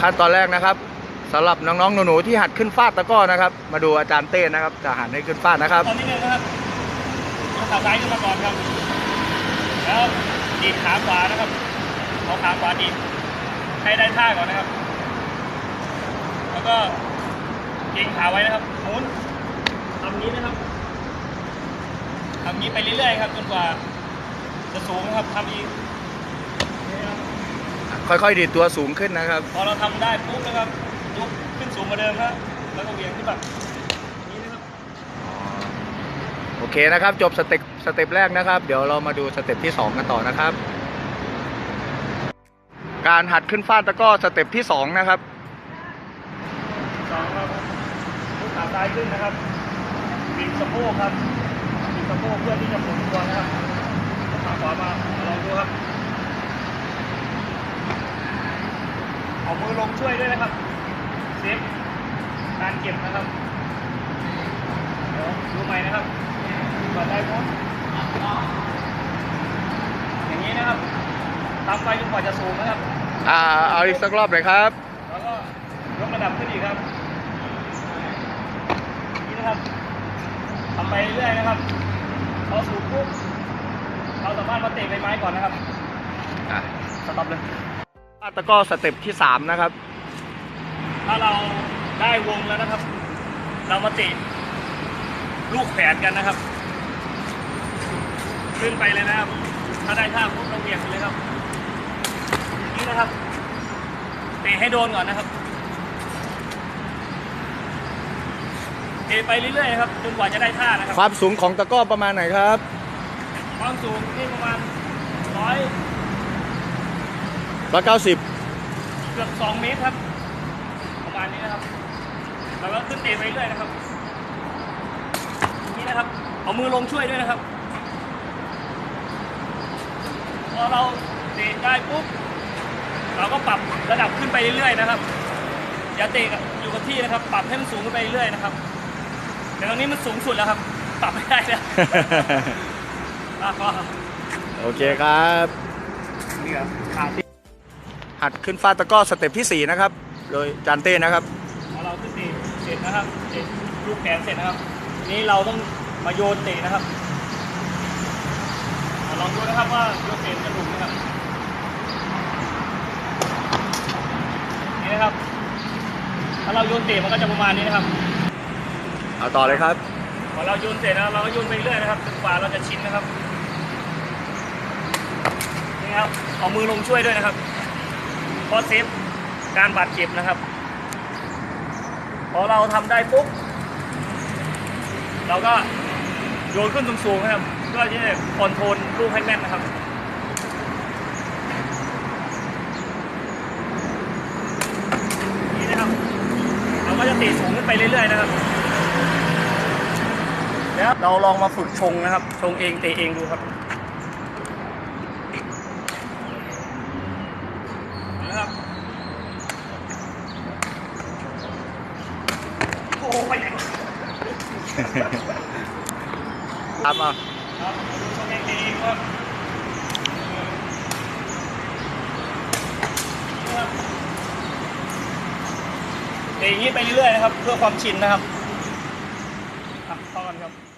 ขั้นตอนแรกนะครับสำหรับน้องๆหนูๆที่หัดขึ้นฟาดตะก้อนะครับ มาดูอาจารย์เต้นะครับ จะหัดให้ขึ้นฟาดนะครับตอนนี้เลยนะครับขาซ้ายขึ้นมาก่อนครับ แล้วดีดขาขวานะครับเอาขาขวาดีดให้ได้ท่าก่อนนะครับ แล้วก็เกรงขาไว้นะครับหมุนทำนี้นะครับทำนี้ไปเรื่อยๆครับจนกว่าจะสูงครับทำอีก ค่อยๆดีดตัวสูงขึ้นนะครับ พอเราทำได้ปุ๊บนะครับยกขึ้นสูงกว่าเดิมครับแล้วก็เหวี่ยงขึ้นแบบนี้นะครับ โอเคนะครับ จบสเต็ปสเต็ปแรกนะครับ เดี๋ยวเรามาดูสเต็ปที่ 2 กันต่อนะครับ การหัดขึ้นฟาดตะกร้อสเต็ปที่ 2 นะครับ สองครับยกขาซ้ายขึ้นนะครับบิดสะโพกครับบิดสะโพกเพื่อที่จะหมุนตัวนะครับยกขาขวามาลองดูครับ เอามือลงช่วยด้วยนะครับ เซฟการเก็บนะครับ เดี๋ยวดูใหม่นะครับก่อนได้พร้อมอย่างนี้นะครับทำไปจนกว่าจะสูงนะครับ อ่า เอาอีกสักรอบเลยครับ แล้วก็ยกระดับขึ้นอีกครับ นี่นะครับทำไปเรื่อยๆนะครับพอสูงปุ๊บเราสามารถมาเตะใบไม้ก่อนนะครับ อะสต็อปเลยฟาด ตะกร้อสเต็ปที่3นะครับ ถ้าเราได้วงแล้วนะครับ เรามาเตะลูกแขนกันนะครับ ขึ้นไปเลยนะครับ ถ้าได้ท่าปุ๊บเราเหวี่ยงไปเลยครับนี่นะครับเตะให้โดนก่อนนะครับเตะไปเรื่อยๆนะครับจนกว่าจะได้ท่านะครับ ความสูงของตะกร้อประมาณไหนครับ ความสูงที่ประมาณร้อย 190เกือบสองเมตรครับ ประมาณนี้นะครับแล้วก็ขึ้นเตะไปเรื่อยนะครับนี่นะครับ เอามือลงช่วยด้วยนะครับ พอเราเตะได้ปุ๊บ เราก็ปรับระดับขึ้นไปเรื่อยๆนะครับ อย่าเตะกับอยู่กับที่นะครับ ปรับให้มันสูงขึ้นไปเรื่อยๆนะครับ แต่ตอนนี้มันสูงสุดแล้วครับ ปรับไม่ได้แล้วอะก็โอเคครับ นี่ครับขาที่ หัดขึ้นฟาดตะกร้อสเต็ปที่ 4 นะครับ โดยอาจารย์เต้นะครับพอเราขึ้นเตะเสร็จนะครับเตะลูกแขนเสร็จนะครับทีนี้เราต้องมาโยนเตะนะครับอะลองดูนะครับว่าโยนเตะจะถูกไหมครับนี่นะครับถ้าเราโยนเตะมันก็จะประมาณนี้นะครับเอาต่อเลยครับพอเราโยนเสร็จแล้วเราก็โยนไปเรื่อยนะครับจนกว่าเราจะชินนะครับนี่ครับเอามือลงช่วยด้วยนะครับเพ ราะเซฟการบาดเจ็บนะครับ พอเราทำได้ปุ๊บเราก็โยนขึ้นสูงๆนะครับเพื่อที่จะคอนโทรลลูกให้แม่นนะครับนี่นะครับ เราก็จะตีสูงขึ้นไปเรื่อยๆนะครับแล้วเราลองมาฝึกชงนะครับ ชงเองเตะเองดูครับโอ้ไปไหน ทำอะอย่างนี้ไปเรื่อยๆนะครับ เพื่อความชินนะครับอะต่อกันครับ